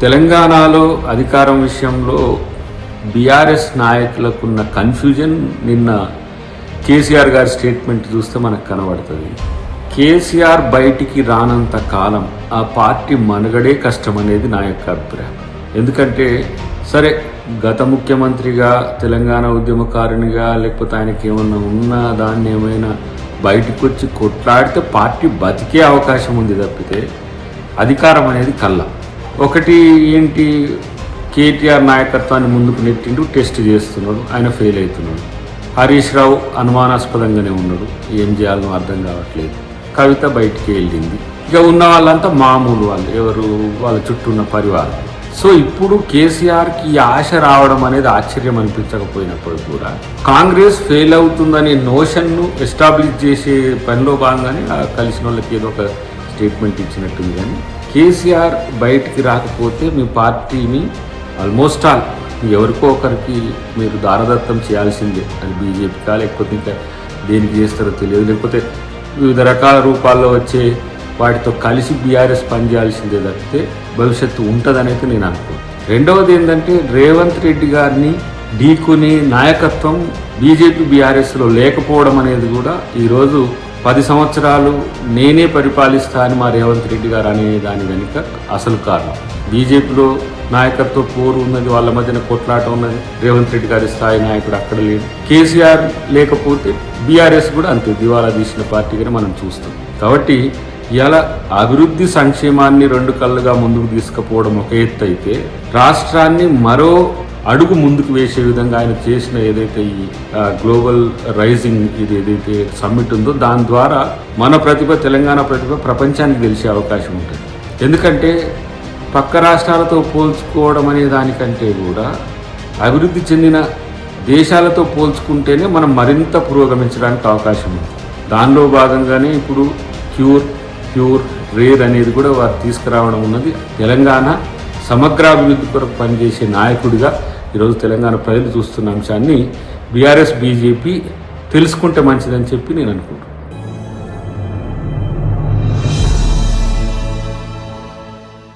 తెలంగాణలో అధికారం విషయంలో బీఆర్ఎస్ నాయకులకున్న కన్ఫ్యూజన్ నిన్న కేసీఆర్ గారి స్టేట్మెంట్ చూస్తే మనకు కనబడుతుంది. కేసీఆర్ బయటికి రానంత కాలం ఆ పార్టీ మనుగడే కష్టం అనేది నా యొక్క అభిప్రాయం. ఎందుకంటే సరే గత ముఖ్యమంత్రిగా తెలంగాణ ఉద్యమకారునిగా లేకపోతే ఆయనకి ఏమన్నా ఉన్నా దాన్ని ఏమైనా బయటకు వచ్చి కొట్లాడితే పార్టీ బతికే అవకాశం ఉంది తప్పితే అధికారం అనేది కళ్ళ ఒకటి ఏంటి కేటీఆర్ నాయకత్వాన్ని ముందుకు నెట్టిండు టెస్ట్ చేస్తున్నాడు ఆయన ఫెయిల్ అవుతున్నాడు. హరీష్ రావు అనుమానాస్పదంగానే ఉన్నాడు. ఏం చేయాలో అర్థం కావట్లేదు. కవిత బయటికి వెళ్ళింది. ఇక ఉన్న వాళ్ళంతా మామూలు వాళ్ళు ఎవరు వాళ్ళ చుట్టూ ఉన్న పరివారం. సో ఇప్పుడు కేసీఆర్కి ఈ ఆశ రావడం అనేది ఆశ్చర్యం అనిపించకపోయినప్పుడు కూడా కాంగ్రెస్ ఫెయిల్ అవుతుందనే నోషన్ను ఎస్టాబ్లిష్ చేసే పనిలో భాగంగానే కలిసిన వాళ్ళకి ఏదో ఒక స్టేట్మెంట్ ఇచ్చినట్టుంది కానీ కేసీఆర్ బయటికి రాకపోతే మీ పార్టీని ఆల్మోస్ట్ ఆల్ ఎవరికో ఒకరికి మీరు దారదత్తం చేయాల్సిందే. అది బీజేపీకా లేకపోతే ఇంకా దేనికి చేస్తారో తెలియదు. లేకపోతే వివిధ రకాల రూపాల్లో వచ్చే వాటితో కలిసి బీఆర్ఎస్ పనిచేయాల్సిందే తప్పితే భవిష్యత్తు ఉంటుందని నేను అనుకో రెండవది ఏంటంటే రేవంత్ రెడ్డి గారిని ఢీకునే నాయకత్వం బీజేపీ బీఆర్ఎస్లో లేకపోవడం అనేది కూడా ఈరోజు పది సంవత్సరాలు నేనే పరిపాలిస్తా అని మా రేవంత్ రెడ్డి గారు అనే దాని వెనుక అసలు కారణం. బీజేపీలో నాయకత్వ పోరు ఉన్నది వాళ్ళ మధ్యన కొట్లాట ఉన్నది రేవంత్ రెడ్డి గారి స్థాయి నాయకుడు అక్కడ లేడు. కేసీఆర్ లేకపోతే బీఆర్ఎస్ కూడా అంతే దివాలా తీసిన పార్టీగానే మనం చూస్తాం. కాబట్టి ఇలా అభివృద్ధి సంక్షేమాన్ని రెండు కళ్ళుగా ముందుకు తీసుకుపోవడం ఒక ఎత్తు అయితే రాష్ట్రాన్ని మరో అడుగు ముందుకు వేసే విధంగా ఆయన చేసిన ఏదైతే ఈ గ్లోబల్ రైజింగ్ ఇది ఏదైతే సమ్మిట్ ఉందో దాని ద్వారా మన ప్రతిభ తెలంగాణ ప్రతిభ ప్రపంచానికి తెలిసే అవకాశం ఉంటుంది. ఎందుకంటే పక్క రాష్ట్రాలతో పోల్చుకోవడం అనే దానికంటే కూడా అభివృద్ధి చెందిన దేశాలతో పోల్చుకుంటేనే మనం మరింత పురోగమించడానికి అవకాశం ఉంది. దానిలో భాగంగానే ఇప్పుడు క్యూర్ ప్యూర్ రేర్ అనేది కూడా వారు తీసుకురావడం ఉన్నది. తెలంగాణ సమగ్రాభివృద్ధి కొరకు పనిచేసే నాయకుడిగా ఈరోజు తెలంగాణ ప్రజలు చూస్తున్న అంశాన్ని బీఆర్ఎస్ బీజేపీ తెలుసుకుంటే మంచిదని చెప్పి నేను అనుకుంటున్నాను.